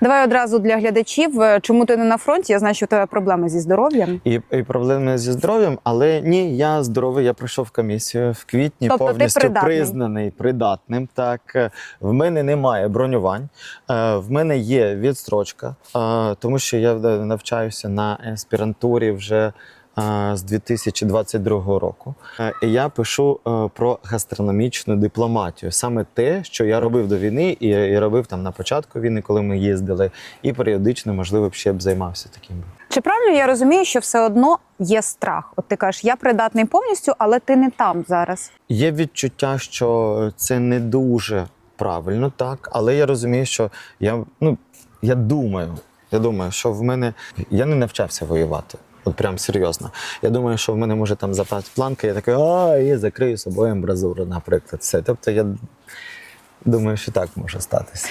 Давай одразу для глядачів, е, чому ти не на фронті? Я знаю, що у тебе проблеми зі здоров'ям. І, і проблеми зі здоров'ям, але ні, я здоровий. Я пройшов комісію в квітні, Тобто повністю ти признаний придатним. Так Е, в мене немає бронювань, е, в мене є відстрочка, тому що я навчаюся на аспірантурі вже. З 2022 року Е, і я пишу е, про гастрономічну дипломатію, саме те, що я робив до війни, і, і робив там на початку війни, коли ми їздили, і періодично, можливо, б ще б займався таким. Чи правильно я розумію, що все одно є страх? От ти кажеш, я придатний повністю, але ти не там зараз. Є відчуття, що це не дуже правильно, так, але я розумію, що я, ну, я думаю, я думаю, що в мене я не навчався воювати. От прям серйозно. Я думаю, що в мене може там запас планка, я такий, а, і закрию собою амбразуру, наприклад. Все. Тобто я думаю, що так може статися.